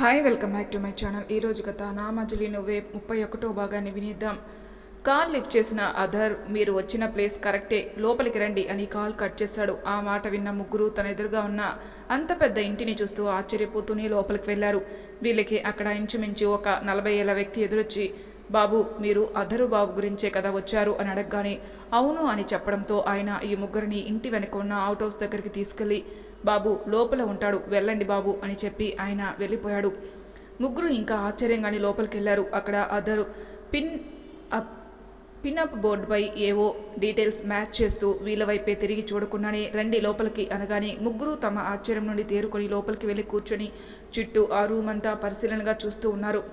Hi welcome back to my channel ఈరోజు గత నామజలి నువ్వే ముప్పై ఒకటో భాగాన్ని వినిద్దాం. కాల్ లిఫ్ట్ చేసిన అధర్ మీరు వచ్చిన ప్లేస్ కరెక్టే లోపలికి రండి అని కాల్ కట్ చేశాడు. ఆ మాట విన్న ముగ్గురు తన ఎదురుగా ఉన్న అంత పెద్ద ఇంటిని చూస్తూ ఆశ్చర్యపోతూనే లోపలికి వెళ్ళారు వీళ్ళకి అక్కడ ఇంచుమించు ఒక నలభై ఏళ్ళ వ్యక్తి ఎదురొచ్చి బాబు మీరు అధరు బాబు గురించే కదా వచ్చారు? అని అడగగానే అవును అని చెప్పడంతో ఆయన ఈ ముగ్గురిని ఇంటి వెనక ఉన్న అవుట్ హౌస్ దగ్గరికి తీసుకెళ్ళి బాబు లోపల ఉంటాడు వెళ్ళండి బాబు అని చెప్పి ఆయన వెళ్ళిపోయాడు. ముగ్గురు ఇంకా ఆశ్చర్యంగానే లోపలికి వెళ్ళారు అక్కడ అదరు పిన్ అప్ పిన్అప్ బోర్డుపై ఏవో డీటెయిల్స్ మ్యాచ్ చేస్తూ వీళ్ళ వైపే తిరిగి చూడకుండానే రండి లోపలికి అనగానే ముగ్గురు తమ ఆశ్చర్యం నుండి తేరుకొని లోపలికి వెళ్ళి కూర్చొని చుట్టూ ఆ రూమ్ అంతా పరిశీలనగా చూస్తూ ఉన్నారు.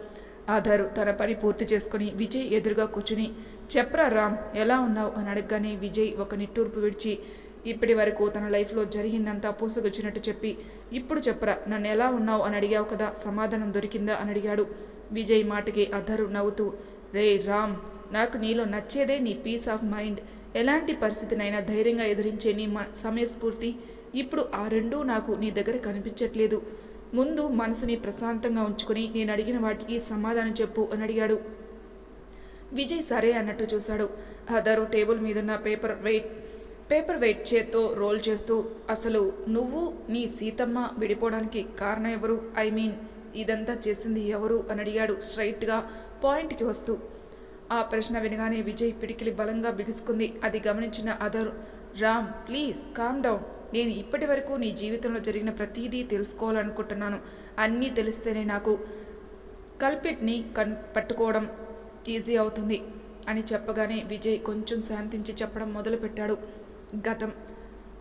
ఆధారు తన పని పూర్తి చేసుకుని విజయ్ ఎదురుగా కూర్చుని చెప్పరా రామ్ ఎలా ఉన్నావు? అని అడగగానే విజయ్ ఒక నిట్టూర్పు విడిచి ఇప్పటి వరకు తన లైఫ్లో జరిగిందంతా పూసగొచ్చినట్టు చెప్పి ఇప్పుడు చెప్పరా నన్ను ఎలా ఉన్నావు? అని అడిగావు కదా సమాధానం దొరికిందా అని అడిగాడు. విజయ్ మాటకి అధరు నవ్వుతూ రే రామ్ నాకు నీలో నచ్చేదే నీ పీస్ ఆఫ్ మైండ్ ఎలాంటి పరిస్థితినైనా ధైర్యంగా ఎదిరించే నీ మ సమయస్ఫూర్తి ఇప్పుడు ఆ రెండూ నాకు నీ దగ్గర కనిపించట్లేదు. ముందు మనసుని ప్రశాంతంగా ఉంచుకుని నేను అడిగిన వాటికి సమాధానం చెప్పు అని అడిగాడు. విజయ్ సరే అన్నట్టు చూశాడు. అదరు టేబుల్ మీదున్న పేపర్ వెయిట్ పేపర్ వెయిట్ చేత్తో రోల్ చేస్తూ అసలు నువ్వు నీ సీతమ్మ విడిపోవడానికి కారణం ఎవరు? ఐ మీన్ ఇదంతా చేసింది ఎవరు? అని అడిగాడు స్ట్రైట్గా పాయింట్కి వస్తూ. ఆ ప్రశ్న వినగానే విజయ్ పిడికిలి బలంగా బిగుసుకుంది. అది గమనించిన అదర్ రామ్ ప్లీజ్ కామ్ డౌన్. నేను ఇప్పటి వరకు నీ జీవితంలో జరిగిన ప్రతిదీ తెలుసుకోవాలనుకుంటున్నాను. అన్నీ తెలిస్తేనే నాకు కల్పిట్ని కన్ పట్టుకోవడం ఈజీ అవుతుంది అని చెప్పగానే విజయ్ కొంచెం శాంతించి చెప్పడం మొదలుపెట్టాడు. గతం.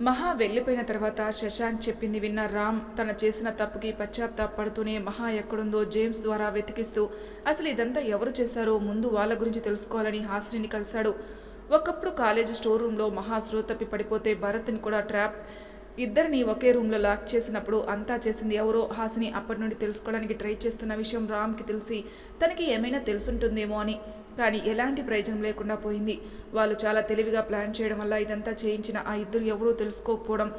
మహా వెళ్ళిపోయిన తర్వాత శశాంక్ చెప్పింది విన్న రామ్ తన చేసిన తప్పుకి పశ్చాత్తాపడుతూనే మహా ఎక్కడుందో జేమ్స్ ద్వారా వెతికిస్తూ అసలు ఇదంతా ఎవరు చేశారో ముందు వాళ్ళ గురించి తెలుసుకోవాలని హాసిని కలిశాడు. ఒకప్పుడు కాలేజీ స్టోర్ రూమ్లో మహా శ్రోతప్పి పడిపోతే భరత్ని కూడా ట్రాప్ ఇద్దరిని ఒకే రూమ్లో లాక్ చేసినప్పుడు అంతా చేసింది ఎవరో హాసిని అప్పటి నుండి తెలుసుకోవడానికి ట్రై చేస్తున్న విషయం రామ్కి తెలిసి తనకి ఏమైనా తెలుసుంటుందేమో అని. కానీ ఎలాంటి ప్రయోజనం లేకుండా పోయింది. వాళ్ళు చాలా తెలివిగా ప్లాన్ చేయడం వల్ల ఇదంతా చేయించిన ఆ ఇద్దరు ఎవరూ తెలుసుకోకపోవడం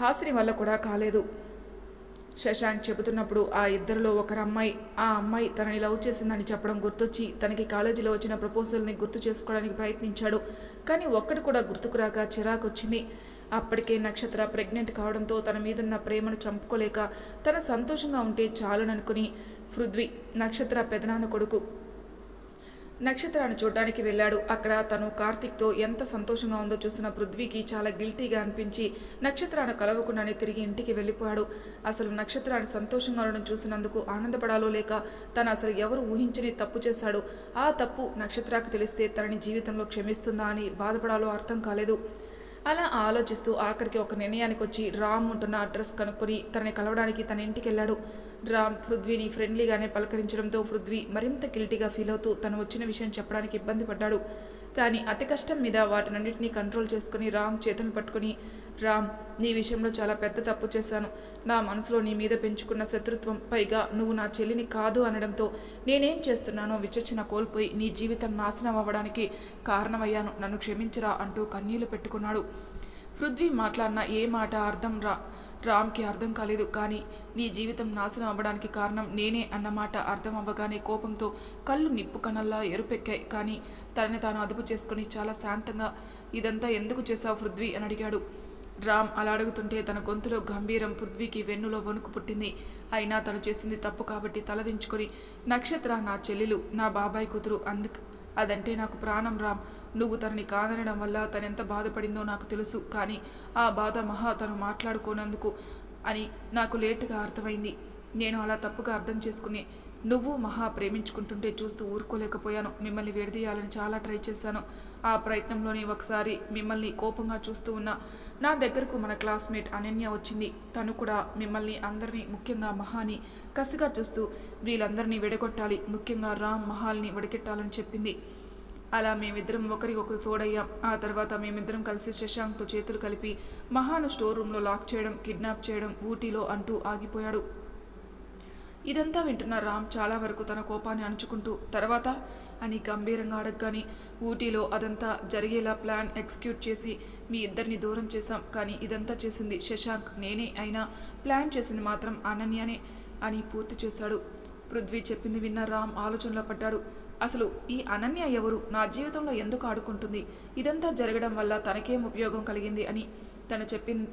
హాసిని వల్ల కూడా కాలేదు. శశాంక్ చెబుతున్నప్పుడు ఆ ఇద్దరిలో ఒకరు అమ్మాయి ఆ అమ్మాయి తనని లవ్ చేసిందని చెప్పడం గుర్తొచ్చి తనకి కాలేజీలో వచ్చిన ప్రపోజల్ని గుర్తు చేసుకోవడానికి ప్రయత్నించాడు. కానీ ఒక్కటి కూడా గుర్తుకు రాక చిరాకు వచ్చింది అప్పటికే నక్షత్ర ప్రెగ్నెంట్ కావడంతో తన మీదున్న ప్రేమను చంపుకోలేక తన సంతోషంగా ఉంటే చాలుననుకుని పృథ్వీ నక్షత్ర పెదనాన్న కొడుకు నక్షత్రాన్ని చూడడానికి వెళ్ళాడు. అక్కడ తను కార్తిక్తో ఎంత సంతోషంగా ఉందో చూసిన పృథ్వీకి చాలా గిల్టీగా అనిపించి నక్షత్రాన్ని కలవకుండానే తిరిగి ఇంటికి వెళ్ళిపోయాడు. అసలు నక్షత్రాన్ని సంతోషంగా ఉండడం చూసినందుకు ఆనందపడాలో లేక తను అసలు ఎవరు ఊహించని తప్పు చేశాడు. ఆ తప్పు నక్షత్రాకు తెలిస్తే తనని జీవితంలో క్షమిస్తుందా అని బాధపడాలో అర్థం కాలేదు. అలా ఆలోచిస్తూ ఆఖరికి ఒక నిర్ణయానికి వచ్చి రామ్ ఉంటున్న అడ్రస్ కనుక్కొని తనని కలవడానికి తన ఇంటికి వెళ్ళాడు రామ్ పృథ్వీని ఫ్రెండ్లీగానే పలకరించడంతో పృథ్వీ మరింత గిల్టీగా ఫీల్ అవుతూ తను వచ్చిన విషయం చెప్పడానికి ఇబ్బంది పడ్డాడు. కానీ అతి కష్టం మీద వాటినన్నింటినీ కంట్రోల్ చేసుకుని రామ్ చేతులు పట్టుకుని రామ్ నీ విషయంలో చాలా పెద్ద తప్పు చేశాను. నా మనసులో నీ మీద పెంచుకున్న శత్రుత్వం పైగా నువ్వు నా చెల్లిని కాదు అనడంతో నేనేం చేస్తున్నానో విచక్షణ కోల్పోయి నీ జీవితం నాశనం అవ్వడానికి కారణమయ్యాను. నన్ను క్షమించరా అంటూ కన్నీళ్ళు పెట్టుకున్నాడు. పృథ్వీ మాట్లాడిన ఏ మాట అర్థం రా రామ్కి అర్థం కాలేదు. కానీ నీ జీవితం నాశనం అవ్వడానికి కారణం నేనే అన్నమాట అర్థం అవ్వగానే కోపంతో కళ్ళు నిప్పు కనల్లా ఎరుపెక్కాయి. కానీ తనని తాను అదుపు చేసుకుని చాలా శాంతంగా ఇదంతా ఎందుకు చేశావు పృథ్వీ? అని అడిగాడు. రామ్ అలా అడుగుతుంటే తన గొంతులో గంభీరం పృథ్వీకి వెన్నులో వణుకు పుట్టింది. అయినా తను చేసింది తప్పు కాబట్టి తలదించుకొని నక్షత్ర నా చెల్లెలు నా బాబాయ్ కూతురు అందుకు అదంటే నాకు ప్రాణం రామ్. నువ్వు తనని కాదనడం వల్ల తనెంత బాధపడిందో నాకు తెలుసు కానీ ఆ బాధ మహా తను మాట్లాడుకోనందుకు అని నాకు లేటుగా అర్థమైంది. నేను అలా తప్పుగా అర్థం చేసుకుని నువ్వు మహా ప్రేమించుకుంటుంటే చూస్తూ ఊరుకోలేకపోయాను. మిమ్మల్ని విడదీయాలని చాలా ట్రై చేశాను. ఆ ప్రయత్నంలోనే ఒకసారి మిమ్మల్ని కోపంగా చూస్తూ ఉన్న నా దగ్గరకు మన క్లాస్మేట్ అనన్య వచ్చింది. తను కూడా మిమ్మల్ని అందరినీ ముఖ్యంగా మహాని కసిగా చూస్తూ వీళ్ళందరినీ విడగొట్టాలి. ముఖ్యంగా రామ్ మహాల్ని విడగొట్టాలని చెప్పింది. అలా మేమిద్దరం ఒకరికొకరు తోడయ్యాం. ఆ తర్వాత మేమిద్దరం కలిసి శశాంక్తో చేతులు కలిపి మహాను స్టోర్ రూమ్లో లాక్ చేయడం కిడ్నాప్ చేయడం ఊటీలో అంటూ ఆగిపోయాడు. ఇదంతా వింటున్న రామ్ చాలా వరకు తన కోపాన్ని అణుచుకుంటూ తర్వాత అని గంభీరంగా అడగగానే ఊటీలో అదంతా జరిగేలా ప్లాన్ ఎగ్జిక్యూట్ చేసి మీ ఇద్దరిని దూరం చేశాం. కానీ ఇదంతా చేసింది శశాంక్. నేనే అయినా ప్లాన్ చేసింది మాత్రం అనన్యనే అని పూర్తి చేశాడు. పృథ్వీ చెప్పింది విన్న రామ్ ఆలోచనలో పడ్డాడు. అసలు ఈ అనన్య ఎవరు? నా జీవితంలో ఎందుకు ఆడుకుంటుంది? ఇదంతా జరగడం వల్ల తనకేం ఉపయోగం కలిగింది అని తను చెప్పిన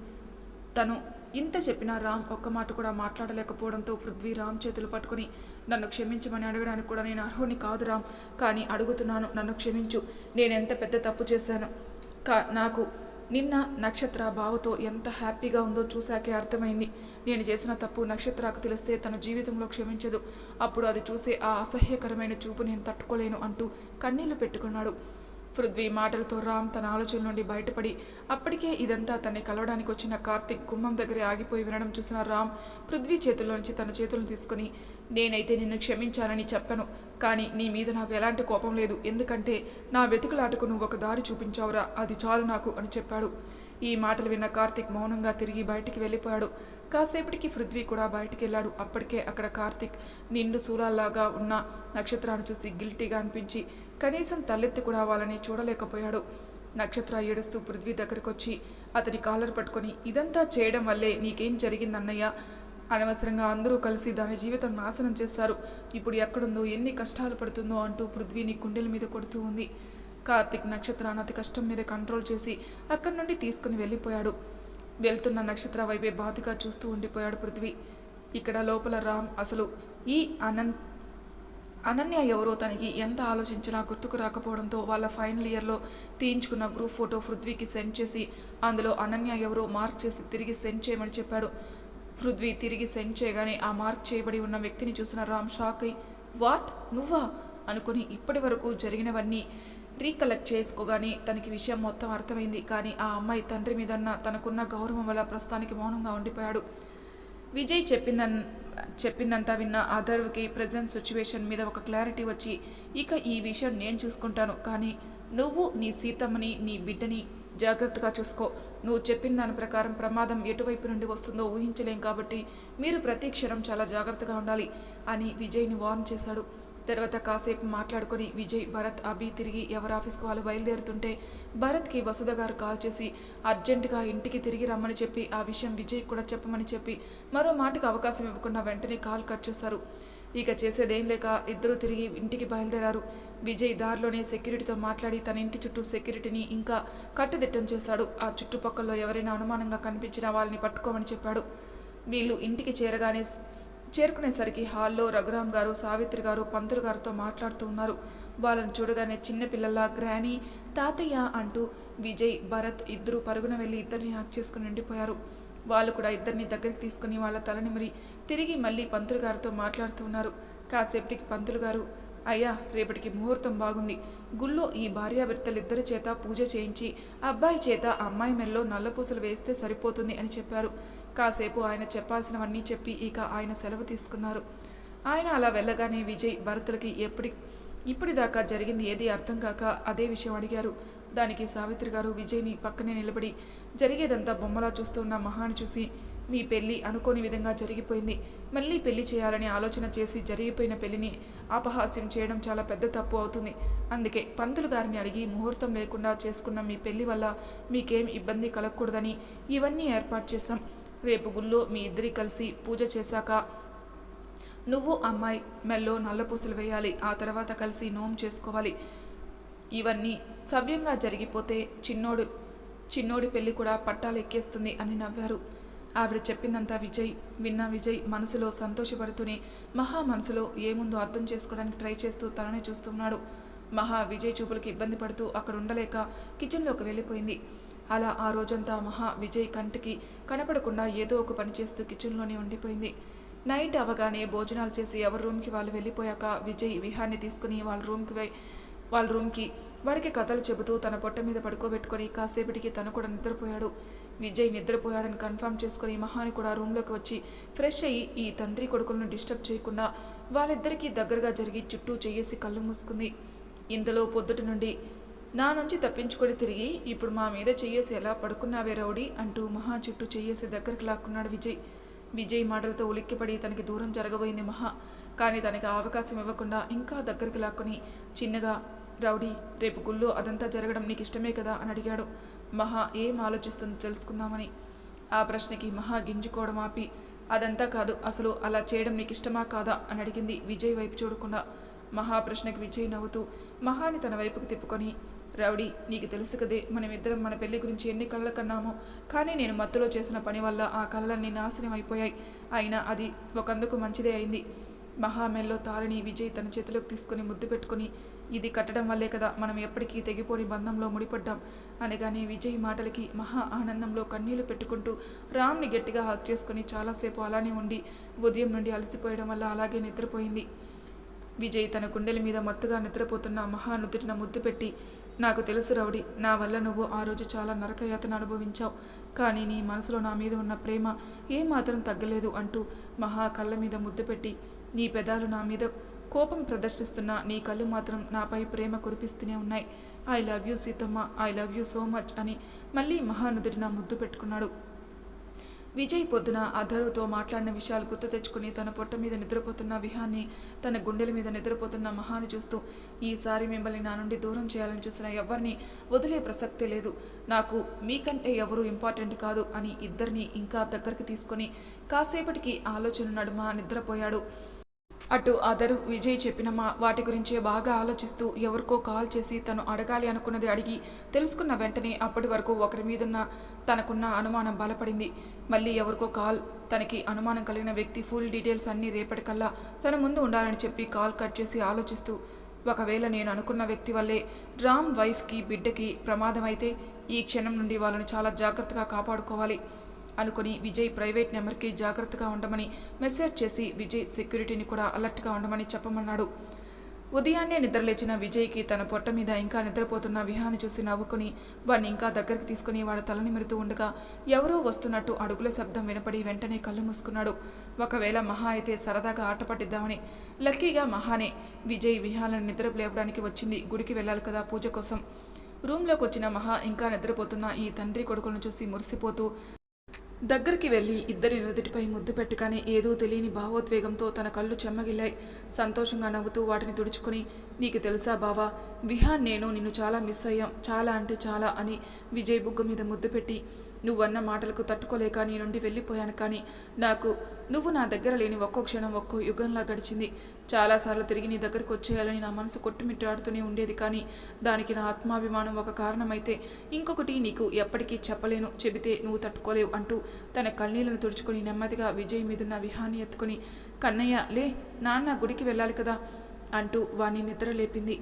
తను ఇంత చెప్పినా రామ్ ఒక్క మాట కూడా మాట్లాడలేకపోవడంతో పృథ్వీ రామ్ చేతులు పట్టుకుని నన్ను క్షమించమని అడగడానికి కూడా నేను అర్హుని కాదు రామ్. కానీ అడుగుతున్నాను నన్ను క్షమించు. నేను ఎంత పెద్ద తప్పు చేశాను? కా నాకు నిన్న నక్షత్ర బావతో ఎంత హ్యాపీగా ఉందో చూశాకే అర్థమైంది. నేను చేసిన తప్పు నక్షత్రకు తెలిస్తే తన జీవితంలో క్షమించదు. అప్పుడు అది చూసే ఆ అసహ్యకరమైన చూపు నేను తట్టుకోలేను అంటూ కన్నీళ్ళు పెట్టుకున్నాడు. పృథ్వీ మాటలతో రామ్ తన ఆలోచన నుండి బయటపడి అప్పటికే ఇదంతా తన్ని కలవడానికి వచ్చిన కార్తిక్ గుమ్మం దగ్గరే ఆగిపోయి వినడం చూసిన రామ్ పృథ్వీ చేతుల్లో నుంచి తన చేతులను తీసుకుని నేనైతే నిన్ను క్షమించానని చెప్పను కానీ నీ మీద నాకు ఎలాంటి కోపం లేదు ఎందుకంటే నా వెతుకులాటకు నువ్వు ఒక దారి చూపించావురా అది చాలు నాకు అని చెప్పాడు. ఈ మాటలు విన్న కార్తిక్ మౌనంగా తిరిగి బయటికి వెళ్ళిపోయాడు. కాసేపటికి పృథ్వీ కూడా బయటికి వెళ్ళాడు అప్పటికే అక్కడ కార్తిక్ నిండు సూలాల్లాగా ఉన్న నక్షత్రాన్ని చూసి గిల్టీగా అనిపించి కనీసం తలెత్తి కూడా వాళ్ళని చూడలేకపోయాడు. నక్షత్ర ఏడుస్తూ పృథ్వీ దగ్గరకొచ్చి అతని కాలర్ పట్టుకొని ఇదంతా చేయడం వల్లే నీకేం జరిగిందన్నయ్య? అనవసరంగా అందరూ కలిసి దాని జీవితం నాశనం చేశారు. ఇప్పుడు ఎక్కడుందో ఎన్ని కష్టాలు పడుతుందో అంటూ పృథ్వీని గుండెల మీద కొడుతూ ఉంది. కార్తిక్ నక్షత్ర అతి కష్టం మీద కంట్రోల్ చేసి అక్కడి నుండి తీసుకుని వెళ్ళిపోయాడు. వెళ్తున్న నక్షత్ర వైపే బాధగా చూస్తూ ఉండిపోయాడు పృథ్వీ. ఇక్కడ లోపల రామ్ అసలు ఈ అనంత్ అనన్య ఎవరో తనకి ఎంత ఆలోచించినా గుర్తుకు రాకపోవడంతో వాళ్ళ ఫైనల్ ఇయర్లో తీయించుకున్న గ్రూప్ ఫోటో పృథ్వీకి సెండ్ చేసి అందులో అనన్య ఎవరో మార్క్ చేసి తిరిగి సెండ్ చేయమని చెప్పాడు. పృథ్వీ తిరిగి సెండ్ చేయగానే ఆ మార్క్ చేయబడి ఉన్న వ్యక్తిని చూసిన రామ్ షాక్ అయి వాట్? నువ్వా? అనుకుని ఇప్పటి వరకు జరిగినవన్నీ రీకలెక్ట్ చేసుకోగానే తనకి విషయం మొత్తం అర్థమైంది. కానీ ఆ అమ్మాయి తండ్రి మీదన్న తనకున్న గౌరవం వల్ల ప్రస్తుతానికి మౌనంగా ఉండిపోయాడు. విజయ్ చెప్పిందన్ చెప్పిందంతా విన్న అధర్వ్కి ప్రజెంట్ సిచ్యువేషన్ మీద ఒక క్లారిటీ వచ్చి ఇక ఈ విషయం నేను చూసుకుంటాను కానీ నువ్వు నీ సీతమ్మని నీ బిడ్డని జాగ్రత్తగా చూసుకో. నువ్వు చెప్పిన దాని ప్రకారం ప్రమాదం ఎటువైపు నుండి వస్తుందో ఊహించలేం కాబట్టి మీరు ప్రతి క్షణం చాలా జాగ్రత్తగా ఉండాలి అని విజయ్ని వార్న్ చేశాడు. తర్వాత కాసేపు మాట్లాడుకొని విజయ్ భరత్ అభి తిరిగి ఎవరి ఆఫీస్కి వాళ్ళు బయలుదేరుతుంటే భరత్కి వసుధ గారు కాల్ చేసి అర్జెంటుగా ఇంటికి తిరిగి రమ్మని చెప్పి ఆ విషయం విజయ్ కూడా చెప్పమని చెప్పి మరో మాటకు అవకాశం ఇవ్వకుండా వెంటనే కాల్ కట్ చేశారు. ఇక చేసేదేం లేక ఇద్దరు తిరిగి ఇంటికి బయలుదేరారు. విజయ్ దారిలోనే సెక్యూరిటీతో మాట్లాడి తన ఇంటి చుట్టూ సెక్యూరిటీని ఇంకా కట్టుదిట్టం చేశాడు. ఆ చుట్టుపక్కల ఎవరైనా అనుమానంగా కనిపించినా వాళ్ళని పట్టుకోమని చెప్పాడు. వీళ్ళు ఇంటికి చేరగానే చేరుకునేసరికి హాల్లో రఘురామ్ గారు సావిత్రి గారు పంతులు గారితో మాట్లాడుతూ ఉన్నారు. వాళ్ళని చూడగానే చిన్నపిల్లల గ్రానీ తాతయ్య అంటూ విజయ్ భరత్ ఇద్దరు పరుగున వెళ్ళి ఇద్దరిని హ్యాక్ చేసుకుని ఉండిపోయారు వాళ్ళు కూడా ఇద్దరిని దగ్గరికి తీసుకుని వాళ్ళ తలనిమిరి తిరిగి మళ్ళీ పంతులు గారితో మాట్లాడుతూ ఉన్నారు. కాసేపటికి పంతులు గారు అయ్యా రేపటికి ముహూర్తం బాగుంది. గుళ్ళో ఈ భార్యాభర్తలిద్దరి చేత పూజ చేయించి అబ్బాయి చేత అమ్మాయి మెల్లో నల్లపూసలు వేస్తే సరిపోతుంది అని చెప్పారు. కాసేపు ఆయన చెప్పాల్సినవన్నీ చెప్పి ఇక ఆయన సెలవు తీసుకున్నారు. ఆయన అలా వెళ్ళగానే విజయ్ భరతులకి ఎప్పటి ఇప్పటిదాకా జరిగింది ఏది అర్థం కాక అదే విషయం అడిగారు. దానికి సావిత్రి గారు విజయ్ని పక్కనే నిలబడి జరిగేదంతా బొమ్మలా చూస్తున్న మహాని చూసి మీ పెళ్ళి అనుకోని విధంగా జరిగిపోయింది. మళ్ళీ పెళ్ళి చేయాలని ఆలోచన చేసి జరిగిపోయిన పెళ్ళిని అపహాస్యం చేయడం చాలా పెద్ద తప్పు అవుతుంది. అందుకే పంతులు గారిని అడిగి ముహూర్తం లేకుండా చేసుకున్న మీ పెళ్ళి వల్ల మీకేం ఇబ్బంది కలగకూడదని ఇవన్నీ ఏర్పాటు చేశాం. రేపు గుళ్ళో మీ ఇద్దరి కలిసి పూజ చేశాక నువ్వు అమ్మాయి మెల్లో నల్లపూసలు వేయాలి. ఆ తర్వాత కలిసి నోం చేసుకోవాలి. ఇవన్నీ సవ్యంగా జరిగిపోతే చిన్నోడు చిన్నోడి పెళ్ళి కూడా పట్టాలు ఎక్కేస్తుంది అని నవ్వారు. ఆవిడ చెప్పిందంతా విజయ్ విన్న విజయ్ మనసులో సంతోషపడుతూనే మహా మనసులో ఏముందో అర్థం చేసుకోవడానికి ట్రై చేస్తూ తననే చూస్తున్నాడు. మహా విజయ్ చూపులకి ఇబ్బంది పడుతూ అక్కడ ఉండలేక కిచెన్లోకి వెళ్ళిపోయింది. అలా ఆ రోజంతా మహా విజయ్ కంటికి కనపడకుండా ఏదో ఒక పని చేస్తూ కిచెన్లోనే ఉండిపోయింది. నైట్ అవగానే భోజనాలు చేసి ఎవరి రూమ్కి వాళ్ళు వెళ్ళిపోయాక విజయ్ విహాన్ని తీసుకుని వాళ్ళ రూమ్కి వాళ్ళ రూమ్కి వాడికి కథలు చెబుతూ తన పొట్ట మీద పడుకోబెట్టుకొని కాసేపటికి తను కూడా నిద్రపోయాడు. విజయ్ నిద్రపోయాడని కన్ఫర్మ్ చేసుకుని మహాని కూడా రూమ్లోకి వచ్చి ఫ్రెష్ అయ్యి ఈ తండ్రి కొడుకులను డిస్టర్బ్ చేయకుండా వాళ్ళిద్దరికీ దగ్గరగా జరిగి చుట్టూ చేయేసి కళ్ళు మూసుకుంది. ఇంతలో పొద్దుటి నుండి నా నుంచి తప్పించుకొని తిరిగి ఇప్పుడు మా మీద చెయ్యేసి ఎలా పడుకున్నావే రౌడీ అంటూ మహా చుట్టూ చెయ్యేసి దగ్గరికి లాక్కున్నాడు విజయ్. విజయ్ మాటలతో ఉలిక్కిపడి తనకి దూరం జరగబోయింది మహా. కానీ తనకి అవకాశం ఇవ్వకుండా ఇంకా దగ్గరికి లాక్కుని చిన్నగా రౌడీ రేపు గుళ్ళో అదంతా జరగడం నీకు ఇష్టమే కదా అని అడిగాడు. మహా ఏం ఆలోచిస్తుందో తెలుసుకుందామని. ఆ ప్రశ్నకి మహా గింజుకోవడం ఆపి అదంతా కాదు అసలు అలా చేయడం నీకు ఇష్టమా కాదా అని అడిగింది విజయ్ వైపు చూడకుండా. మహా ప్రశ్నకి విజయ్ నవ్వుతూ మహాని తన వైపుకి తిప్పుకొని రౌడీ నీకు తెలుసు కదే మనమిద్దరం మన పెళ్ళి గురించి ఎన్ని కళ్ళ కన్నామో కానీ నేను మత్తులో చేసిన పని వల్ల ఆ కళ్ళన్నీ నాశనం అయిపోయాయి. అయినా అది ఒకందుకు మంచిదే అయింది. మహామెల్లో తారిని విజయ్ తన చేతిలోకి తీసుకుని ముద్దు పెట్టుకుని ఇది కట్టడం వల్లే కదా మనం ఎప్పటికీ తెగిపోని బంధంలో ముడిపడ్డాం. అనగానే విజయ్ మాటలకి మహా ఆనందంలో కన్నీళ్ళు పెట్టుకుంటూ రామ్ని గట్టిగా హక్ చేసుకుని చాలాసేపు అలానే ఉండి ఉదయం నుండి అలసిపోయడం వల్ల అలాగే నిద్రపోయింది. విజయ్ తన గుండెల మీద మత్తుగా నిద్రపోతున్న మహానుదుటిన ముద్దు పెట్టి నాకు తెలుసు రౌడి నా వల్ల నువ్వు ఆ రోజు చాలా నరకయాతన అనుభవించావు. కానీ నీ మనసులో నా మీద ఉన్న ప్రేమ ఏమాత్రం తగ్గలేదు అంటూ మహా కళ్ళ మీద ముద్దు పెట్టి నీ పెదాలు నా మీద కోపం ప్రదర్శిస్తున్న నీ కళ్ళు మాత్రం నాపై ప్రేమ కురిపిస్తూనే ఉన్నాయి. I love you Seethamma. I love you so much అని మళ్ళీ మహానుదుడిన ముద్దు పెట్టుకున్నాడు. విజయ్ పొద్దున అధరుతో మాట్లాడిన విషయాలు గుర్తు తెచ్చుకుని తన పొట్ట మీద నిద్రపోతున్న విహాన్ని తన గుండెల మీద నిద్రపోతున్న మహాను చూస్తూ ఈసారి మిమ్మల్ని నా నుండి దూరం చేయాలని చూసిన ఎవరిని వదిలే ప్రసక్తే లేదు. నాకు మీకంటే ఎవరు ఇంపార్టెంట్ కాదు అని ఇద్దరిని ఇంకా దగ్గరికి తీసుకొని కాసేపటికి ఆలోచన నడుమ నిద్రపోయాడు. అటు అదరు విజయ్ చెప్పిన మా వాటి గురించే బాగా ఆలోచిస్తూ ఎవరికో కాల్ చేసి తను అడగాలి అనుకున్నది అడిగి తెలుసుకున్న వెంటనే అప్పటి వరకు ఒకరి మీదున్న తనకున్న అనుమానం బలపడింది. మళ్ళీ ఎవరికో కాల్ తనకి అనుమానం కలిగిన వ్యక్తి ఫుల్ డీటెయిల్స్ అన్నీ రేపటికల్లా తన ముందు ఉండాలని చెప్పి కాల్ కట్ చేసి ఆలోచిస్తూ ఒకవేళ నేను అనుకున్న వ్యక్తి వల్లే రామ్ వైఫ్కి బిడ్డకి ప్రమాదమైతే ఈ క్షణం నుండి వాళ్ళని చాలా జాగ్రత్తగా కాపాడుకోవాలి. అనుకుని విజయ్ ప్రైవేట్ నెంబర్కి జాగ్రత్తగా ఉండమని మెసేజ్ చేసి విజయ్ సెక్యూరిటీని కూడా అలర్ట్గా ఉండమని చెప్పమన్నాడు. ఉదయాన్నే నిద్రలేచిన విజయ్కి తన పొట్ట మీద ఇంకా నిద్రపోతున్న విహాన్ని చూసి నవ్వుకుని వాడిని ఇంకా దగ్గరికి తీసుకుని వాడి తల నిమురుతూ ఉండగా ఎవరో వస్తున్నట్టు అడుగుల శబ్దం వినపడి వెంటనే కళ్ళు మూసుకున్నాడు. ఒకవేళ మహా అయితే సరదాగా ఆట పట్టిద్దామని. లక్కీగా మహానే విజయ్ విహాలను నిద్ర లేవడానికి వచ్చింది. గుడికి వెళ్ళాలి కదా పూజ కోసం. రూమ్లోకి వచ్చిన మహా ఇంకా నిద్రపోతున్న ఈ తండ్రి కొడుకులను చూసి మురిసిపోతూ దగ్గరికి వెళ్ళి ఇద్దరి నుదుటిపై ముద్దు పెట్టగానే ఏదో తెలియని భావోద్వేగంతో తన కళ్ళు చెమ్మగిల్లాయి. సంతోషంగా నవ్వుతూ వాటిని తుడుచుకుని నీకు తెలుసా బావా విహాన్ నేను నిన్ను చాలా మిస్ అయ్యాం చాలా అంటే చాలా అని విజయ్ బుగ్గ మీద ముద్దు పెట్టి నువ్వన్న మాటలకు తట్టుకోలేక నీ నుండి వెళ్ళిపోయాను కానీ నాకు నువ్వు నా దగ్గర లేని ఒక్కో క్షణం ఒక్కో యుగంలా గడిచింది. చాలాసార్లు తిరిగి నీ దగ్గరకు వచ్చేయాలని నా మనసు కొట్టుమిట్టాడుతూనే ఉండేది కానీ దానికి నా ఆత్మాభిమానం ఒక కారణమైతే ఇంకొకటి నీకు ఎప్పటికీ చెప్పలేను చెబితే నువ్వు తట్టుకోలేవు అంటూ తన కన్నీళ్ళను తుడుచుకొని నెమ్మదిగా విజయ్ మీదున్న విహాన్ని ఎత్తుకొని కన్నయ్య లే నాన్న గుడికి వెళ్ళాలి కదా అంటూ వాణ్ణి నిద్ర లేపింది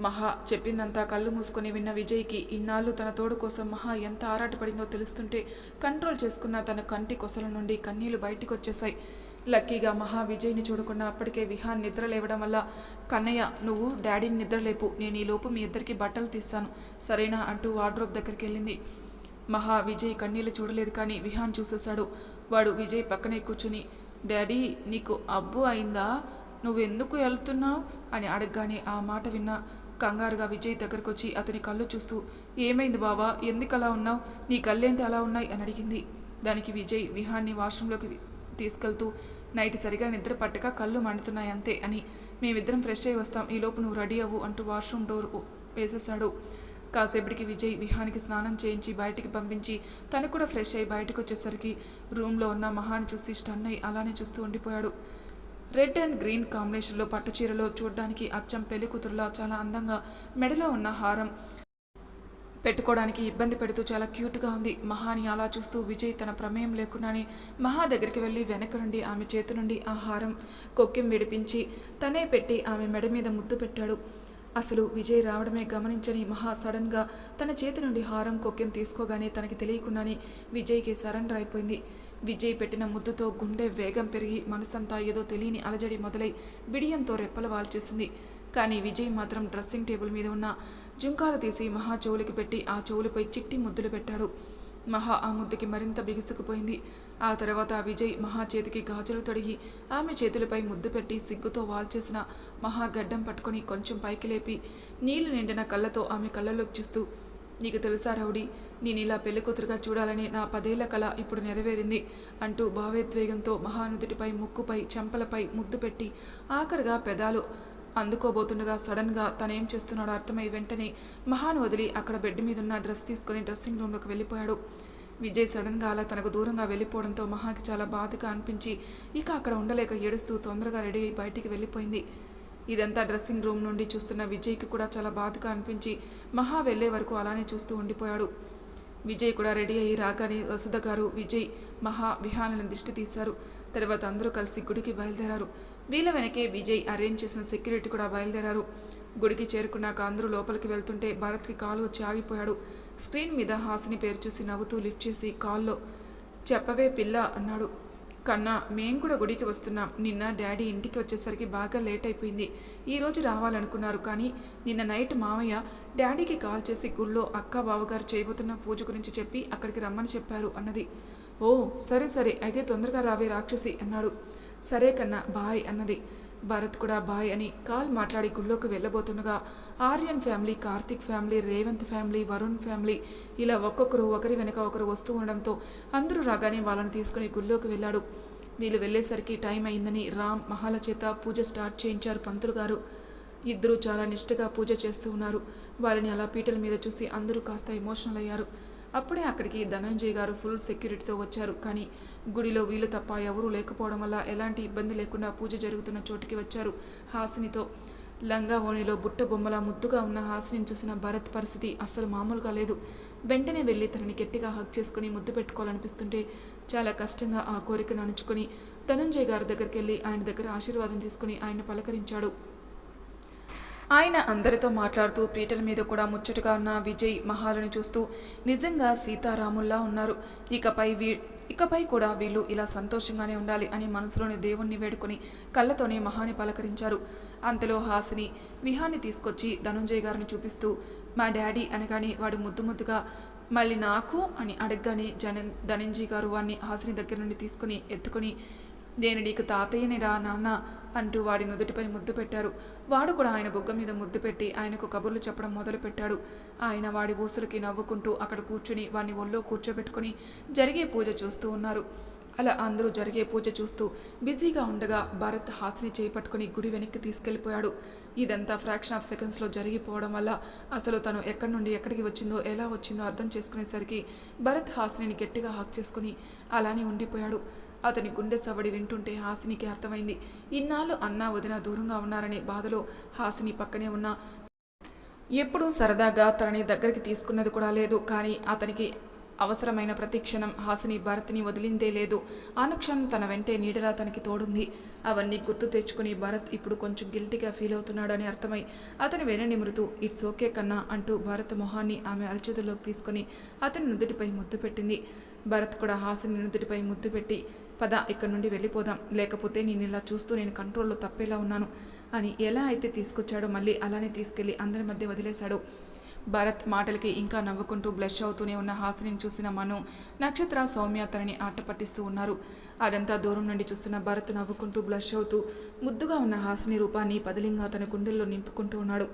మహా చెప్పిందంతా కళ్ళు మూసుకొని విన్న విజయ్కి ఇన్నాళ్ళు తన తోడు కోసం మహా ఎంత ఆరాటపడిందో తెలుస్తుంటే కంట్రోల్ చేసుకున్న తన కంటి కొసల నుండి కన్నీళ్ళు బయటికి వచ్చేశాయి లక్కీగా మహా విజయ్ని చూడకుండా అప్పటికే విహాన్ నిద్ర లేవడం వల్ల కన్నయ్య నువ్వు డాడీని నిద్రలేపు నేను ఈ లోపు మీ ఇద్దరికి బట్టలు తీస్తాను సరేనా? అంటూ వార్డ్రోబ్ దగ్గరికి వెళ్ళింది మహా విజయ్ కన్నీళ్ళు చూడలేదు కానీ విహాన్ చూసేశాడు. వాడు విజయ్ పక్కనే కూర్చుని డాడీ నీకు అబ్బు అయిందా? నువ్వెందుకు వెళ్తున్నావు అని అడగగానే ఆ మాట విన్న కంగారుగా విజయ్ దగ్గరకు వచ్చి అతని కళ్ళు చూస్తూ ఏమైంది బావా? ఎందుకు అలా ఉన్నావు? నీ కళ్ళేంటి అలా ఉన్నాయి? అని అడిగింది. దానికి విజయ్ విహాన్ని వాష్రూంలోకి తీసుకెళ్తూ నైట్ సరిగా నిద్ర పట్టక కళ్ళు మండుతున్నాయి అంతే అని మేమిద్దరం ఫ్రెష్ అయ్యి వస్తాం. ఈలోపు నువ్వు రెడీ అవ్వు అంటూ వాష్రూమ్ డోర్ వేసేశాడు కాసేపటికి విజయ్ విహానికి స్నానం చేయించి బయటికి పంపించి తను కూడా ఫ్రెష్ అయ్యి బయటకు వచ్చేసరికి రూమ్లో ఉన్న మహాని చూసి స్టన్ అయి అలానే చూస్తూ ఉండిపోయాడు. రెడ్ అండ్ గ్రీన్ కాంబినేషన్లో పట్టు చీరలో చూడడానికి అచ్చం పెళ్ళి కూతురులా చాలా అందంగా మెడలో ఉన్న హారం పెట్టుకోవడానికి ఇబ్బంది పెడుతూ చాలా క్యూట్గా ఉంది. మహాని అలా చూస్తూ విజయ్ తన ప్రమేయం లేకుండానే మహా దగ్గరికి వెళ్ళి వెనక నుండి ఆమె చేతి నుండి ఆ హారం కొక్కెం విడిపించి తనే పెట్టి ఆమె మెడ మీద ముద్దు పెట్టాడు. అసలు విజయ్ రావడమే గమనించని మహా సడన్గా తన చేతి నుండి హారం కొక్కెం తీసుకోగానే తనకి తెలియకుండానే విజయ్కి సరెండర్ అయిపోయింది. విజయ్ పెట్టిన ముద్దుతో గుండె వేగం పెరిగి మనసంతా ఏదో తెలియని అలజడి మొదలై బిడియంతో రెప్పలు వాల్చేసింది. కానీ విజయ్ మాత్రం డ్రెస్సింగ్ టేబుల్ మీద ఉన్న జుంకాలు తీసి మహా చెవులకి పెట్టి ఆ చెవులపై చిట్టి ముద్దులు పెట్టాడు. మహా ఆ ముద్దుకి మరింత బిగుసుకుపోయింది. ఆ తర్వాత విజయ్ మహా చేతికి గాజులు తొడిగి ఆమె చేతులపై ముద్దు పెట్టి సిగ్గుతో వాల్చేసిన మహా గడ్డం పట్టుకొని కొంచెం పైకి లేపి నీళ్ళు నిండిన కళ్ళతో ఆమె కళ్ళలోకి చూస్తూ నీకు తెలుసా రౌడీ నేను ఇలా పెళ్ళికూతురుగా చూడాలని నా పదేళ్ళ కళ ఇప్పుడు నెరవేరింది అంటూ భావోద్వేగంతో మహానుదుటిపై ముక్కుపై చెంపలపై ముద్దు పెట్టి ఆఖరిగా పెదాలు అందుకోబోతుండగా సడన్గా తనేం చేస్తున్నాడో అర్థమై వెంటనే మహాను వదిలి అక్కడ బెడ్ మీద ఉన్న డ్రెస్ తీసుకుని డ్రెస్సింగ్ రూమ్లోకి వెళ్ళిపోయాడు. విజయ్ సడన్గా అలా తనకు దూరంగా వెళ్ళిపోవడంతో మహాకి చాలా బాధగా అనిపించి ఇక అక్కడ ఉండలేక ఏడుస్తూ తొందరగా రెడీ అయి బయటికి వెళ్ళిపోయింది. ఇదంతా డ్రెస్సింగ్ రూమ్ నుండి చూస్తున్న విజయ్కి కూడా చాలా బాధగా అనిపించి మహా వెళ్ళే వరకు అలానే చూస్తూ ఉండిపోయాడు. విజయ్ కూడా రెడీ అయ్యి రాగానే వసుధ గారు విజయ్ మహా విహాలను దిష్టి తీశారు. తర్వాత అందరూ కలిసి గుడికి బయలుదేరారు. వీళ్ళ వెనకే విజయ్ అరేంజ్ చేసిన సెక్యూరిటీ కూడా బయలుదేరారు. గుడికి చేరుకున్నాక అందరూ లోపలికి వెళ్తుంటే భరత్కి కాలు వచ్చి ఆగిపోయాడు. స్క్రీన్ మీద హాసిని పేరు చూసి నవ్వుతూ లిఫ్ట్ చేసి కాల్లో చెప్పవే పిల్ల అన్నాడు. కన్నా మేం కూడా గుడికి వస్తున్నాం. నిన్న డాడీ ఇంటికి వచ్చేసరికి బాగా లేట్ అయిపోయింది. ఈరోజు రావాలనుకున్నారు కానీ నిన్న నైట్ మామయ్య డాడీకి కాల్ చేసి గుళ్ళో అక్క బావగారు చేయబోతున్న పూజ గురించి చెప్పి అక్కడికి రమ్మని చెప్పారు అన్నది. ఓ సరే సరే అయితే తొందరగా రావే రాక్షసి అన్నాడు. సరే కన్నా బాయ్ అన్నది. భరత్ కూడా బాయ్ అని కాల్ మాట్లాడి గుళ్ళోకి వెళ్ళబోతుండగా Aryan family Karthik family Revanth family Varun family ఇలా ఒక్కొక్కరు ఒకరి వెనక ఒకరు వస్తూ ఉండడంతో అందరూ రాగానే వాళ్ళని తీసుకుని గుళ్ళోకి వెళ్ళాడు. వీళ్ళు వెళ్ళేసరికి టైం అయిందని రామ్ మహాల చేత పూజ స్టార్ట్ చేయించారు పంతులు గారు. ఇద్దరూ చాలా నిష్ఠగా పూజ చేస్తూ ఉన్నారు. వారిని అలా పీటల మీద చూసి అందరూ కాస్త ఎమోషనల్ అయ్యారు. అప్పుడే అక్కడికి ధనంజయ్ గారు ఫుల్ సెక్యూరిటీతో వచ్చారు. కానీ గుడిలో వీళ్ళు తప్ప ఎవరూ లేకపోవడం వల్ల ఎలాంటి ఇబ్బంది లేకుండా పూజ జరుగుతున్న చోటికి వచ్చారు హాసినితో. లంగా ఓణిలో బుట్ట బొమ్మలా ముద్దుగా ఉన్న హాసిని చూసిన భరత్ పరిస్థితి అస్సలు మామూలుగా లేదు. వెంటనే వెళ్ళి తనని గట్టిగా హక్ చేసుకుని ముద్దు పెట్టుకోవాలనిపిస్తుంటే చాలా కష్టంగా ఆ కోరికను అణుచుకొని ధనంజయ్ గారి దగ్గరికి వెళ్ళి ఆయన దగ్గర ఆశీర్వాదం తీసుకుని ఆయన పలకరించాడు. ఆయన అందరితో మాట్లాడుతూ పీటల మీద కూడా ముచ్చటగా ఉన్న విజయ్ మహాలను చూస్తూ నిజంగా సీతారాముల్లా ఉన్నారు. ఇకపై వీ ఇకపై కూడా వీళ్ళు ఇలా సంతోషంగానే ఉండాలి అని మనసులోని దేవుణ్ణి వేడుకొని కళ్ళతోనే మహాని పలకరించారు. అంతలో హాసిని విహాన్ని తీసుకొచ్చి ధనుంజయ్ గారిని చూపిస్తూ మా డాడీ అనగానే వాడు ముద్దు ముద్దుగా మళ్ళీ నాకు అని అడగగానే జన ధనంజయ్ గారు వాడిని హాసిని దగ్గర నుండి తీసుకుని ఎత్తుకొని నేను నీకు తాతయ్యని రా నాన్న అంటూ వాడి నుదుటిపై ముద్దు పెట్టారు. వాడు కూడా ఆయన బుగ్గ మీద ముద్దు పెట్టి ఆయనకు కబుర్లు చెప్పడం మొదలుపెట్టాడు. ఆయన వాడి ఊసులకి నవ్వుకుంటూ అక్కడ కూర్చుని వాడిని ఒళ్ళో కూర్చోబెట్టుకుని జరిగే పూజ చూస్తూ ఉన్నారు. అలా అందరూ జరిగే పూజ చూస్తూ బిజీగా ఉండగా భరత్ హాసిని చేపట్టుకుని గుడి వెనక్కి తీసుకెళ్ళిపోయాడు ఇదంతా ఫ్రాక్షన్ ఆఫ్ సెకండ్స్లో జరిగిపోవడం వల్ల అసలు తను ఎక్కడి నుండి ఎక్కడికి వచ్చిందో ఎలా వచ్చిందో అర్థం చేసుకునేసరికి భరత్ హాసిని గట్టిగా హాక్ చేసుకుని అలానే ఉండిపోయాడు. అతని గుండె సవడి వింటుంటే హాసినికి అర్థమైంది. ఇన్నాళ్ళు అన్నా వదిన దూరంగా ఉన్నారనే బాధలో హాసిని పక్కనే ఉన్న ఎప్పుడూ సరదాగా తనని దగ్గరికి తీసుకున్నది కూడా లేదు. కానీ అతనికి అవసరమైన ప్రతి క్షణం హాసిని భరత్ని వదిలిందే లేదు. అనుక్షణం తన వెంటే నీడలా తనకి తోడుంది. అవన్నీ గుర్తు తెచ్చుకుని భరత్ ఇప్పుడు కొంచెం గిల్టీగా ఫీల్ అవుతున్నాడని అర్థమై అతని వెనని మృతు ఇట్స్ ఓకే కన్నా అంటూ భరత్ మొహాన్ని ఆమె అరచేతుల్లోకి తీసుకుని అతని నుదుటిపై ముద్దు పెట్టింది. భరత్ కూడా హాసిని నుదుటిపై ముద్దు పెట్టి పద ఇక్కడ నుండి వెళ్ళిపోదాం. లేకపోతే నేను ఇలా చూస్తూ నేను కంట్రోల్లో తప్పేలా ఉన్నాను అని ఎలా అయితే తీసుకొచ్చాడో మళ్ళీ అలానే తీసుకెళ్ళి అందరి మధ్య వదిలేశాడు. భరత్ మాటలకి ఇంకా నవ్వుకుంటూ బ్లష్ అవుతూనే ఉన్న హాసిని చూసిన మను నక్షత్ర సౌమ్య తనని ఆట పట్టిస్తూ ఉన్నారు. అదంతా దూరం నుండి చూస్తున్న భరత్ నవ్వుకుంటూ బ్లష్ అవుతూ ముద్దుగా ఉన్న హాసిని రూపాన్ని పదిలింగా తన గుండెల్లో నింపుకుంటూ ఉన్నాడు.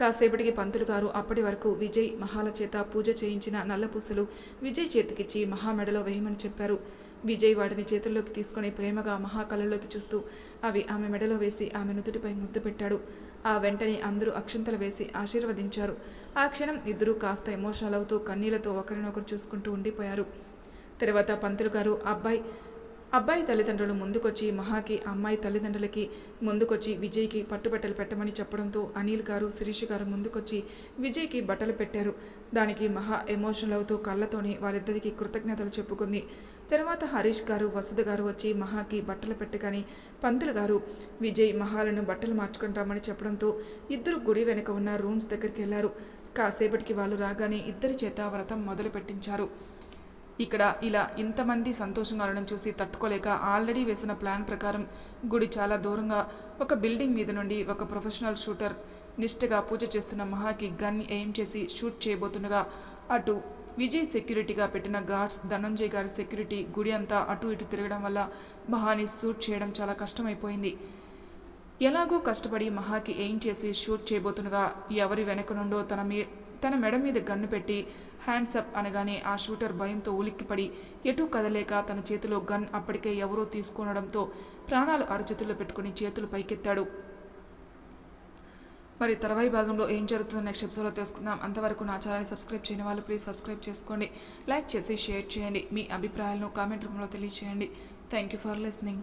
కాసేపటికి పంతులు గారు అప్పటి వరకు విజయ్ మహాల చేత పూజ చేయించిన నల్లపూసలు విజయ్ చేతికిచ్చి మహా మెడలో వేయమని చెప్పారు. విజయ్ వాటిని చేతుల్లోకి తీసుకొని ప్రేమగా మహాకళల్లోకి చూస్తూ అవి ఆమె మెడలో వేసి ఆమె నుదుటిపై ముద్దు పెట్టాడు. ఆ వెంటనే అందరూ అక్షంతలు వేసి ఆశీర్వదించారు. ఆ క్షణం ఇద్దరూ కాస్త ఎమోషనల్ అవుతూ కన్నీళ్ళతో ఒకరినొకరు చూసుకుంటూ ఉండిపోయారు. తర్వాత పంతులు గారు అబ్బాయి అబ్బాయి తల్లిదండ్రులు ముందుకొచ్చి మహాకి అమ్మాయి తల్లిదండ్రులకి ముందుకొచ్చి విజయ్కి పట్టుబట్టలు పెట్టమని చెప్పడంతో అనిల్ గారు శిరీష్ గారు ముందుకొచ్చి విజయ్కి బట్టలు పెట్టారు. దానికి మహా ఎమోషనల్ అవుతూ కళ్ళతోనే వారిద్దరికి కృతజ్ఞతలు చెప్పుకుంది. తర్వాత హరీష్ గారు వసుధ గారు వచ్చి మహాకి బట్టలు పెట్టగాని పంతులు గారు విజయ్ మహాలను బట్టలు మార్చుకుంటామని చెప్పడంతో ఇద్దరు గుడి వెనుక ఉన్న రూమ్స్ దగ్గరికి వెళ్ళారు కాసేపటికి వాళ్ళు రాగానే ఇద్దరి చేత వ్రతం మొదలు పెట్టించారు ఇక్కడ ఇలా ఇంతమంది సంతోషంగా ఉండడం చూసి తట్టుకోలేక ఆల్రెడీ వేసిన ప్లాన్ ప్రకారం గుడి చాలా దూరంగా ఒక బిల్డింగ్ మీద నుండి ఒక ప్రొఫెషనల్ షూటర్ నిష్ఠగా పూజ చేస్తున్న మహాకి గన్ ఎయిమ్ చేసి షూట్ చేయబోతుండగా అటు విజయ్ సెక్యూరిటీగా పెట్టిన గార్డ్స్ ధనంజయ్ గారి సెక్యూరిటీ గుడి అంతా అటు ఇటు తిరగడం వల్ల మహాని షూట్ చేయడం చాలా కష్టమైపోయింది. ఎలాగో కష్టపడి మహాకి ఎయిమ్ చేసి షూట్ చేయబోతుండగా ఎవరి వెనక నుండో తన మీ తన మెడ మీద గన్ను పెట్టి హ్యాండ్స్ అప్ అనగానే ఆ షూటర్ భయంతో ఉలిక్కిపడి ఎటూ కదలేక తన చేతిలో గన్ అప్పటికే ఎవరో తీసుకొనడంతో ప్రాణాలు అరచేతుల్లో పెట్టుకుని చేతులు పైకెత్తాడు. మరి తర్వాయి భాగంలో ఏం జరుగుతుందో నెక్స్ట్ ఎపిసోడ్లో తెలుసుకుందాం. అంతవరకు నా ఛానల్ సబ్స్క్రైబ్ చేయని వాళ్ళు ప్లీజ్ సబ్స్క్రైబ్ చేసుకోండి. లైక్ చేసి షేర్ చేయండి. మీ అభిప్రాయాలను కామెంట్ రూపంలో తెలియచేయండి. Thank you for listening